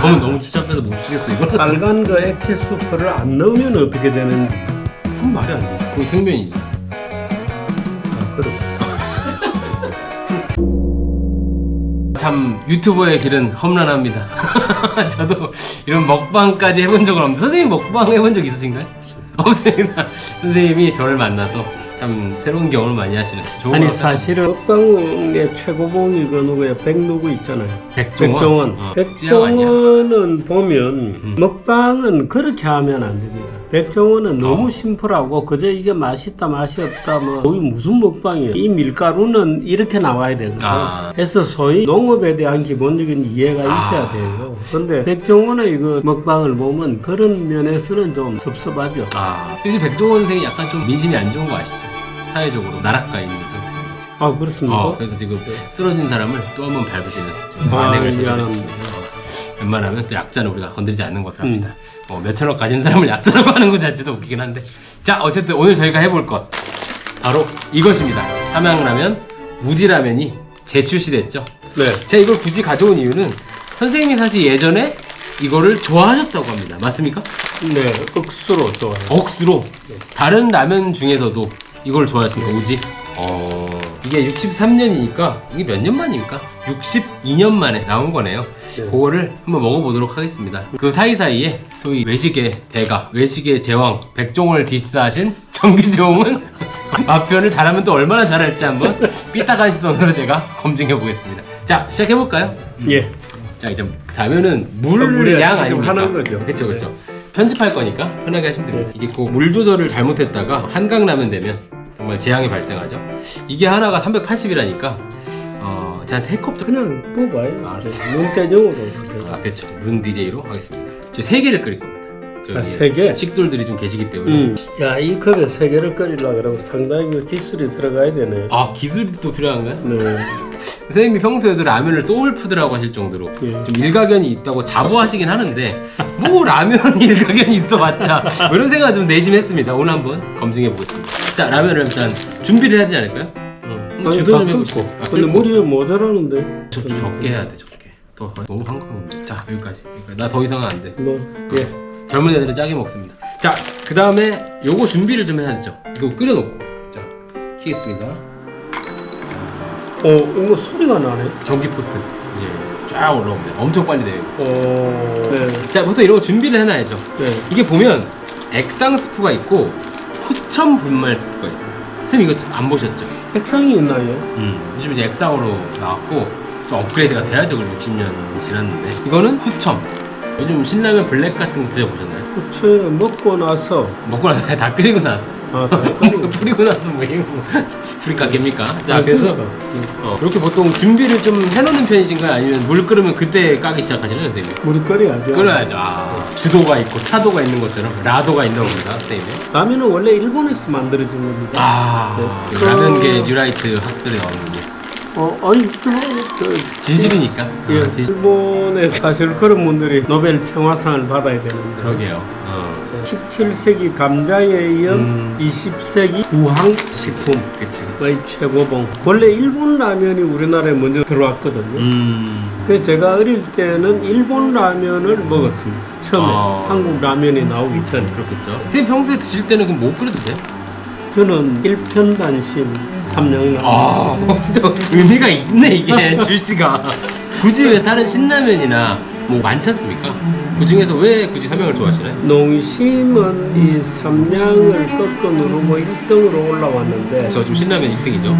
너무 너무 추잡해서 못 치겠어 이거. 빨간 그 액체 수프를 안 넣으면 어떻게 되는? 그건 말이 안 돼. 그건 생면이지. 아, 그럼. 참 유튜버의 길은 험난합니다. 저도 이런 먹방까지 해본 적은 없는데 선생님 먹방 해본 적 있으신가요? 없습니다. 선생님이 저를 만나서 참 새로운 경험을 많이 하시는 좋은 아니 것 같아요. 사실은 먹방의 최고봉이 그 누구야 백누구 있잖아요. 백종원. 백종원. 어, 찌양 아니야? 백종원은 보면 음. 먹방은 그렇게 하면 안 됩니다. 백종원은 너무 어. 심플하고 그저 이게 맛있다 맛이 없다 뭐 거기 무슨 먹방이에요. 이 밀가루는 이렇게 나와야 되거든. 아. 해서 소위 농업에 대한 기본적인 이해가 있어야 아. 돼요. 근데 백종원의 그 먹방을 보면 그런 면에서는 좀 섭섭하죠. 아, 요즘 백종원 선생이 약간 좀 민심이 안 좋은 거 아시죠? 사회적으로 나락가 있는 상태입니다. 아 그렇습니까? 어, 그래서 지금 쓰러진 사람을 또 한 번 밟으시는 좀 아, 만행을 미안합니다. 저지르셨습니다. 어, 웬만하면 또 약자는 우리가 건드리지 않는 것을 합시다. 어, 몇천억 가진 사람을 약자라고 하는 것 자체도 웃기긴 한데. 자, 어쨌든 오늘 저희가 해볼 것 바로 이것입니다. 삼양라면, 우지라면이 재출시됐죠. 네. 제가 이걸 굳이 가져온 이유는 선생님이 사실 예전에 이거를 좋아하셨다고 합니다. 맞습니까? 네. 억수로 좋아요. 억수로 다른 라면 중에서도 이걸 좋아하시는 우지. 어 이게 63년이니까 이게 몇 년 만입니까? 62년 만에 나온 거네요. 네. 그거를 한번 먹어보도록 하겠습니다. 그 사이사이에 소위 외식의 대가, 외식의 제왕 백종원을 디스하신 정규종은 맛표현을 잘하면 또 얼마나 잘할지 한번 삐딱한 시선으로 제가 검증해 보겠습니다. 자 시작해 볼까요? 예. 자 이제 다음에는 물 물에 양좀 아닙니까? 하는 거죠. 그렇죠, 그렇죠. 편집할 거니까 편하게 하시면 됩니다. 이게 꼭 물 조절을 잘못했다가 한강 라면 되면 정말 재앙이 발생하죠. 이게 하나가 380이라니까 어, 제한세컵 정도. 그냥 뽑아요. 알았어. 눈대중으로. 아 그렇죠. 눈 DJ로 하겠습니다. 저 세 개를 끓일 겁니다. 저기 아, 세 개? 식솔들이 좀 계시기 때문에. 음. 야, 이 컵에 세 개를 끓이려고 그러고 상당히 그 기술이 들어가야 되네. 아 기술이 또 필요한가요? 네. 선생님이 평소에도 라면을 소울푸드라고 하실 정도로 예. 좀 일가견이 있다고 자부하시긴 하는데 뭐 라면 일가견이 있어봤자 뭐 이런 생각 좀 내심했습니다. 오늘 한번 검증해 보겠습니다. 자 라면을 일단 준비를 해야 되지 않을까요? 어, 한번 아니, 주도 다좀 해보시죠. 끓고. 아, 근데 끓고. 물이 좀 모자라는데. 저, 좀 적게 해야 돼 적게. 더 너무 한가운데. 자 여기까지. 나더 이상은 안 돼. 뭐, 예. 젊은 애들은 짜게 먹습니다. 자, 그 다음에 요거 준비를 좀 해야 되죠. 이거 끓여놓고. 자, 키겠습니다. 어, 이거 소리가 나네. 전기 포트. 이제 쫙 올라옵니다. 엄청 빨리 돼요. 어, 네. 자, 보통 이런 거 준비를 해놔야죠. 네. 이게 보면 액상 스프가 있고 후첨 분말 스프가 있어요. 선생님 이거 안 보셨죠? 액상이 있나요? 음. 요즘 이제 액상으로 나왔고 좀 업그레이드가 돼야죠. 그래도 60년이 지났는데. 이거는 후첨. 요즘 신라면 블랙 같은 거 드셔보셨나요? 후추는 먹고 나서, 먹고 나서 다 끓이고 나서. 아. 뿌리고 나서 뭐 이거 뿌리까 갭니까? 자 아, 그래서 그러니까. 음. 어, 이렇게 보통 준비를 좀 해놓는 편이신가요? 아니면 물 끓으면 그때 까기 시작하시나요 선생님? 물이 끓여야죠. 끓여야죠 아, 주도가 있고 차도가 있는 것처럼 라도가 있는 겁니다 선생님 라면은 원래 일본에서 만들어진 겁니다. 아 네. 라면계 뉴라이트 학술에 나오는 어, 아니, 저, 저, 진실이니까 예, 어, 진- 일본에 사실 그런 분들이 노벨 평화상을 받아야 되는데 그러게요 어. 17세기 감자에 이은 음. 20세기 구황식품의 그치 그치. 최고봉. 원래 일본 라면이 우리나라에 먼저 들어왔거든요. 음. 그래서 제가 어릴 때는 일본 라면을 먹었습니다. 처음에. 아. 한국 라면이 나오기 전에. 그렇겠죠. 선생님 평소에 드실 때는 그럼 뭐 끓여 드세요? 저는 일편단심 삼양라면 아 진짜 의미가 있네 이게. 줄씨가. 굳이 왜 다른 신라면이나 뭐 많지 않습니까? 그 중에서 왜 굳이 삼양을 좋아하시나요? 농심은 이 삼양을 꺾어 누르고 1등으로 올라왔는데 저 지금 신라면 1등이죠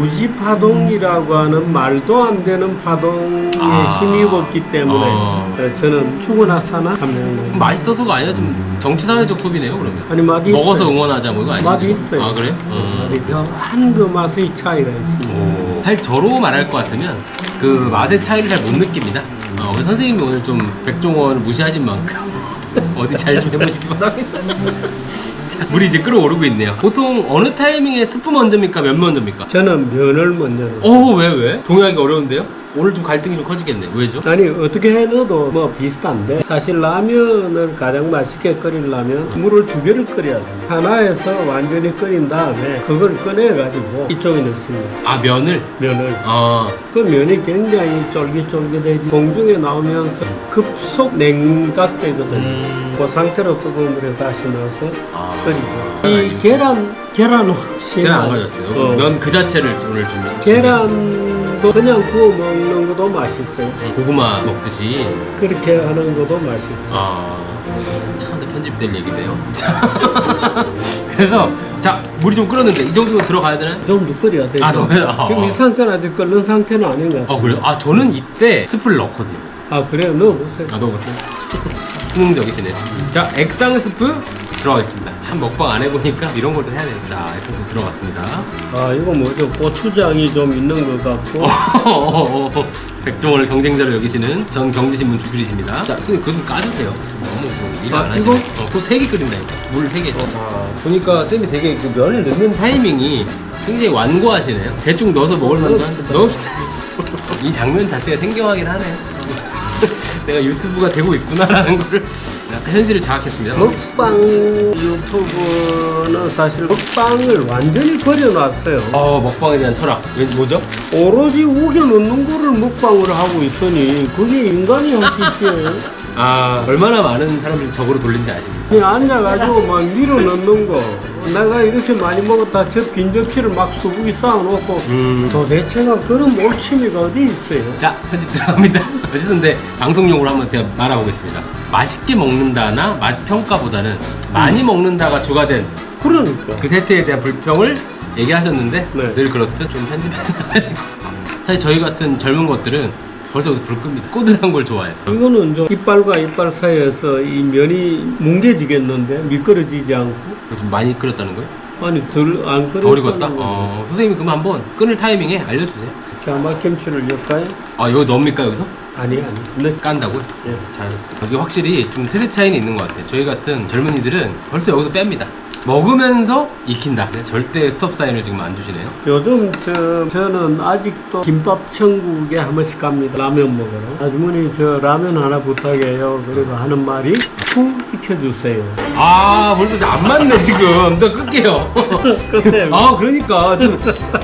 우지파동이라고 하는 말도 안 되는 파동에 아. 힘입었기 때문에 어. 어, 저는 죽어나 사나 삼양라면 맛있어서가 아니라 좀 정치사회적 소비네요 그러면 아니 맛이 먹어서 있어요. 응원하자 뭐 이거 아니에요? 맛이 있어요. 아 그래? 어. 맛이 묘한 그 맛의 차이가 있습니다. 오. 사실 저로 말할 것 같으면 그 맛의 차이를 잘 못 느낍니다 어, 그래서 선생님이 오늘 좀 백종원을 무시하신 만큼 어디 잘 좀 해보시기 바랍니다 자, 물이 이제 끓어오르고 있네요 보통 어느 타이밍에 스프 먼저입니까 면 먼저입니까? 저는 면을 먼저 넣어요. 어, 왜, 왜? 동요하기 어려운데요? 오늘 좀 갈등이 좀 커지겠네. 왜죠? 아니 어떻게 해 넣어도 뭐 비슷한데 사실 라면을 가장 맛있게 끓이려면 물을 두 개를 끓여야 돼 하나에서 완전히 끓인 다음에 그걸 꺼내가지고 이쪽에 넣습니다 아 면을. 면을 아 그 면이 굉장히 쫄깃쫄깃해지 공중에 나오면서 급속 냉각되거든요 음. 그 상태로 뜨거운 물에 다시 넣어서 아. 끓이고 이 계란 계란 혹시 계란 안 가져왔습니다. 어. 면그 자체를 오늘 좀 계란 도 그냥 구워 먹는 것도 맛있어요 음, 고구마 먹듯이. 그렇게 하는 것도 맛있어요 아. 참 편집될 얘기네요. 자, 그래서 자 물이 좀 끓었는데 이 정도 들어가야 되나? 좀 더 끓여야 돼요. 아, 더 끓여? 아, 지금 아. 이 상태는 아직 끓는 상태는 아닌 것 같아요. 아 그래요? 아 저는 이때 스프를 넣거든요. 아, 그래요? 넣어보세요. 아 넣어봤어요? 수능적이시네요. 자 액상 스프 들어가겠습니다. 참 먹방 안 해보니까 이런 걸또 해야. 자 액상 스프 들어갔습니다. 아, 이거 뭐죠? 고추장이 좀 있는 것 같고. 어, 백종원을 경쟁자로 여기시는 전 경제신문 주필이십니다. 자, 선생님 그거 좀 까주세요. 너무 일안 아, 하시네. 이거? 어, 그거 세개 끓인다니까. 물 세 개. 아, 보니까 쌤이 되게 그 면을 넣는 타이밍이 굉장히 완고하시네요. 대충 넣어서 먹을 만도 한데 넣읍시다. 이 장면 자체가 생경하긴 하네요. 내가 유튜브가 되고 있구나라는 걸 현실을 자각했습니다. 먹방 유튜브는 사실 먹방을 완전히 버려놨어요. 어, 먹방에 대한 철학. 왜, 뭐죠? 오로지 우겨 넣는 거를 먹방을 하고 있으니 그게 인간이 할 짓이에요. 아, 얼마나 많은 사람들이 적으로 돌린지 아십니까? 그냥 앉아가지고 막 밀어 넣는 거. 내가 이렇게 많이 먹었다. 저 빈 접시를 막 수북이 쌓아놓고 음. 도대체가 그런 몰취미가 어디 있어요? 자 편집 들어갑니다 어쨌든 근데 방송용으로 한번 제가 말아보겠습니다 맛있게 먹는다나 맛 평가보다는 많이 먹는다가 주가 된그 그러니까. 세트에 대한 불평을 얘기하셨는데 네. 늘 그렇듯 좀 편집해서 사실 저희 같은 젊은 것들은 벌써부터 불 끕니다 꼬들한 걸 좋아해서 이거는 좀 이빨과 이빨 사이에서 이 면이 뭉개지겠는데 미끄러지지 않고 좀 많이 끓였다는 거예요? 아니 덜안 끓였다는 덜 익었다? 거. 어, 선생님이 그럼 한번 끓을 타이밍에 알려주세요 자 맛김치를 넣을까요? 아 이거 넣습니까 여기서? 아니 아니. 네. 깐다고요? 예. 잘하셨어요. 여기 확실히 좀 세대 차이는 있는 것 같아요. 저희 같은 젊은이들은 벌써 여기서 뺍니다. 먹으면서 익힌다. 네, 절대 스톱 사인을 지금 안 주시네요. 요즘 저 저는 아직도 김밥 천국에 한 번씩 갑니다. 라면 먹으러. 아주머니 저 라면 하나 부탁해요. 그리고 하는 말이 푹 익혀주세요. 아 벌써 이제 안 맞네 지금. 나 끌게요. 끄세요. 아 그러니까 좀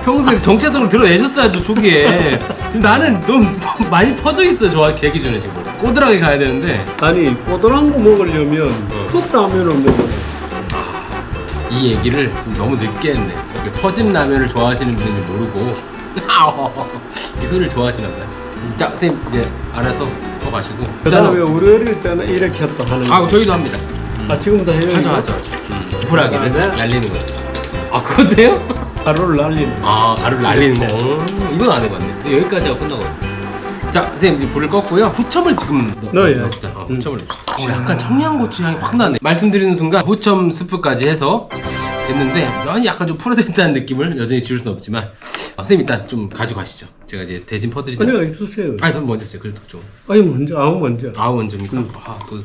평소에 정체성을 드러내셨어야죠 초기에. 나는 너무 많이 퍼져 있어요. 저제 기준에 지금. 꼬들하게 가야 되는데 아니 꼬들한 거 먹으려면 컵라면을 먹어요. 이 얘기를 좀 너무 늦게 했네. 퍼진 라면을 좋아하시는 분인지 모르고 이 소리를 좋아하시나 봐요. 자, 선생님 이제 알아서 더 가시고. 그 다음에 우리 어릴 때는 이렇게 또 하는 아, 거. 저희도 합니다. 아, 지금도 해요? 하죠, 이거? 하죠, 하죠. 불하기를 네. 날리는 거. 아, 그것도 해요? 가루를 날리는 아, 가루를 날리는 거. 오, 이건 안 해봤네. 근데 여기까지 하고 끝나거든요. 자, 선생님 이제 불을 껐고요. 후첨을 지금 넣-. 넣읍시다. 어, 음. 후첨을 넣읍시다. 어, 약간 청양고추 향이 확 나네. 말씀드리는 순간 후첨 스프까지 해서 됐는데 면이 약간 좀 풀어졌다는 느낌을 여전히 지울 수는 없지만 아, 선생님 일단 좀 가져가시죠. 제가 이제 대진 퍼드리지 아니, 않겠습니다. 해주세요. 아니, 전 먼저 했어요. 그래도 좀. 아니, 먼저, 아우 먼저. 아우 먼저입니까? 아, 또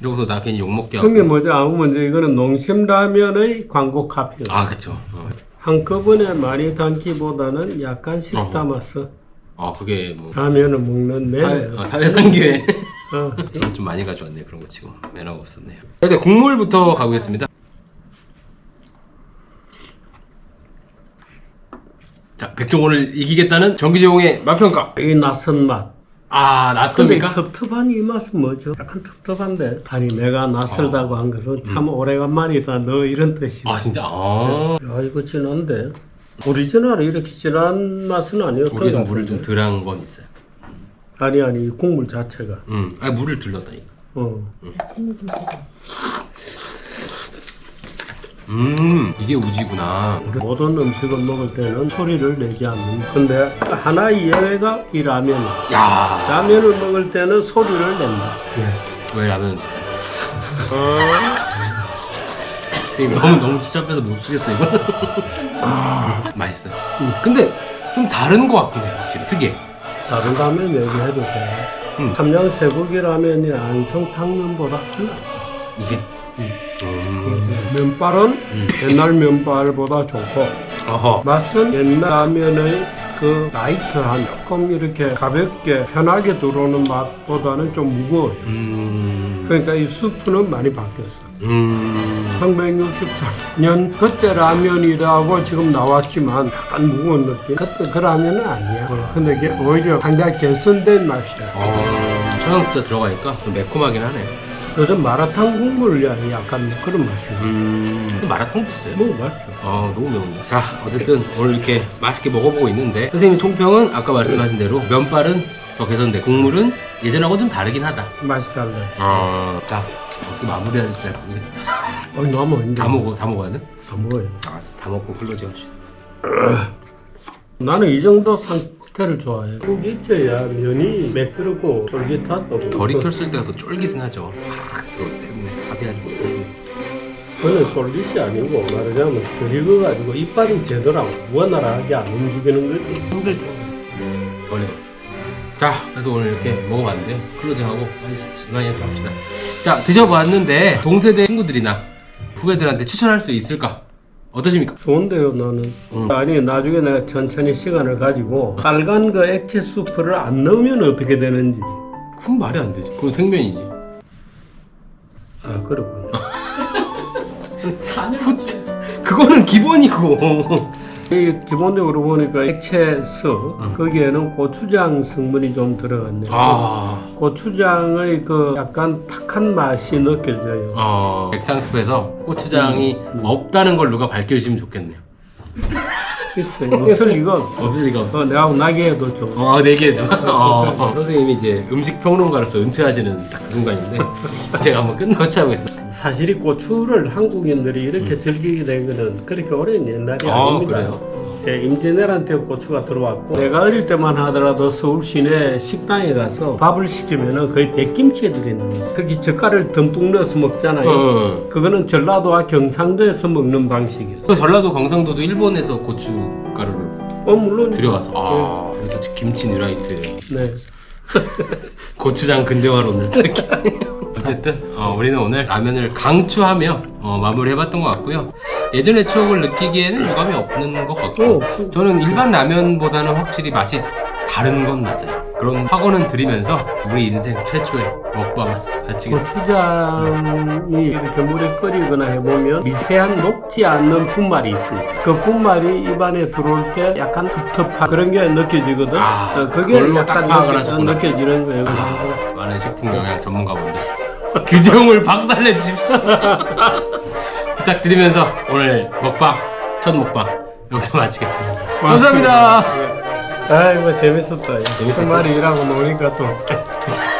이러고서 나 괜히 욕먹게 하고. 형님 먼저, 아우 먼저. 이거는 농심라면의 광고 카피요. 아, 그쵸. 어. 한꺼번에 많이 담기보다는 약간씩 어. 담아서 아, 그게 뭐. 라면을 먹는 사회, 매너. 어, 사회상규에 어. 저는 좀 많이 가져왔네요 그런 거 치고 매너가 없었네요 일단 국물부터 가보겠습니다 자 백종원을 이기겠다는 정기재홍의 맛평가 이 낯선 맛. 아 근데 낯섭니까? 텁텁한 이 맛은 뭐죠? 약간 텁텁한데. 아니 내가 낯설다고 한 것은 참 오래간만이다. 너 이런 뜻이야. 아 진짜 아 야 이거 진한데. 오리지널 이렇게 진한 맛은 아니었던 우리 것좀 물을 좀 같은데. 덜한 건 있어요 아니 아니 이 국물 자체가. 음, 아 물을 들렀다니까. 어. 음 이게 우지구나. 우리 모든 음식을 먹을 때는 소리를 내지 않는다. 근데 하나 예외가 이 라면이야. 야 라면을 먹을 때는 소리를 낸다. 왜? 라면 선생님 너무 너무 추잡해서 못 쓰겠어 이거? 아, 맛있어요. 근데 좀 다른 거 같긴 해요 확실히. 특이해 다른 라면 얘기해도 돼. 음. 함양 쇠고기 라면이 안성 탕면보다 달라. 이게 음. 면발은 옛날 면발보다 좋고 어허 맛은 옛날 라면의 그 라이트한 조금 이렇게 가볍게 편하게 들어오는 맛보다는 좀 무거워요. 음. 그러니까 이 수프는 많이 바뀌었어. 음. 1964년 그때 라면이라고 지금 나왔지만 약간 무거운 느낌. 그때 그 라면은 아니야. 근데 이게 오히려 상당히 개선된 맛이야. 어. 청양고추 들어가니까 좀 매콤하긴 하네. 요즘 마라탕 국물 약간 그런 맛이야. 음. 마라탕도 있어요? 먹어봤죠. 아 너무 매운데 자 어쨌든 오늘 이렇게 맛있게 먹어보고 있는데 선생님 총평은 아까 말씀하신 대로 면발은 더 개선돼 국물은 예전하고 좀 다르긴 하다 맛이 달라요. 아 자 어떻게 마무리해야 될지 잘 모르겠다 어, 너무? 다 먹어 다 먹어야 돼? 다 먹어요. 아, 다 먹고 클로징 합시다 나는 이 정도 상태를 좋아해. 꼭 익혀야 면이 매끄럽고 쫄깃하고. 덜 익혔을 때가 더 쫄깃은 하죠 팍 들어올 때 음, 합의하지 못하고 그는 쫄깃이 아니고 말하자면 덜 익어가지고 이빨이 제대로 원활하게 안 움직이는 거지. 힘들 때 덜 익었어 자 그래서 오늘 이렇게 먹어봤는데요 클로징하고 빨리 시간이 좀 합시다 자 드셔봤는데 동세대 친구들이나 후배들한테 추천할 수 있을까? 어떠십니까? 좋은데요, 나는. 음. 아니, 나중에 내가 천천히 시간을 가지고 빨간 그 액체 수프를 안 넣으면 어떻게 되는지. 그건 말이 안 되지. 그건 생면이지. 아, 그렇군요. 그거는 기본이고. 이 기본적으로 보니까 액체수, 거기에는 고추장 성분이 좀 들어갔네요. 아, 고추장의 그 약간 탁한 맛이 느껴져요. 어, 백상숲에서 고추장이 없다는 걸 누가 밝혀주시면 좋겠네요. 있어요. 없을 리가 없어. 없을 리가 없어. 어, 내가 나게도 좀. 어, 네 개죠. 어, 선생님이 이제 음식 평론가로서 은퇴하시는 딱 그 순간인데 제가 한번 끝나고 찾아보겠습니다. 사실이 고추를 한국인들이 이렇게 즐기게 된 거는 그렇게 오랜 옛날이 음. 아, 아닙니다. 그래요? 예, 임진왜란 때 고추가 들어왔고 내가 어릴 때만 하더라도 서울 시내 식당에 가서 밥을 시키면은 거의 백김치에 들어있는 거기 젓갈을 듬뿍 넣어서 먹잖아요. 어. 그거는 전라도와 경상도에서 먹는 방식이었어. 그 전라도 경상도도 일본에서 고춧가루를 어 물론 들여와서 아, 그래서 김치 뉴라이트예요. 네. 고추장 근대화론을 이렇게 어쨌든 어, 우리는 오늘 라면을 강추하며 어, 마무리해봤던 것 같고요 예전의 추억을 느끼기에는 유감이 없는 것 어, 같고 없어. 저는 일반 라면보다는 확실히 맛이 다른 건 맞아요 그런 확언은 드리면서 우리 인생 최초의 먹방을 마치겠습니다 고추장이 이렇게 물에 끓이거나 해보면 미세한 녹지 않는 분말이 있습니다. 그 분말이 입안에 들어올 때 약간 텁텁한 그런 게 느껴지거든. 아, 어, 그게 그걸로 딱 약간 파악을 느껴, 하셨구나. 느껴지는 거예요. 아, 많은 식품 영양 전문가분들 규정을 박살내 주십시오 부탁드리면서 오늘 먹방 첫 먹방 여기서 마치겠습니다 감사합니다 아이고 재밌었다. 재밌었어요? 그 일하고 노니까 좀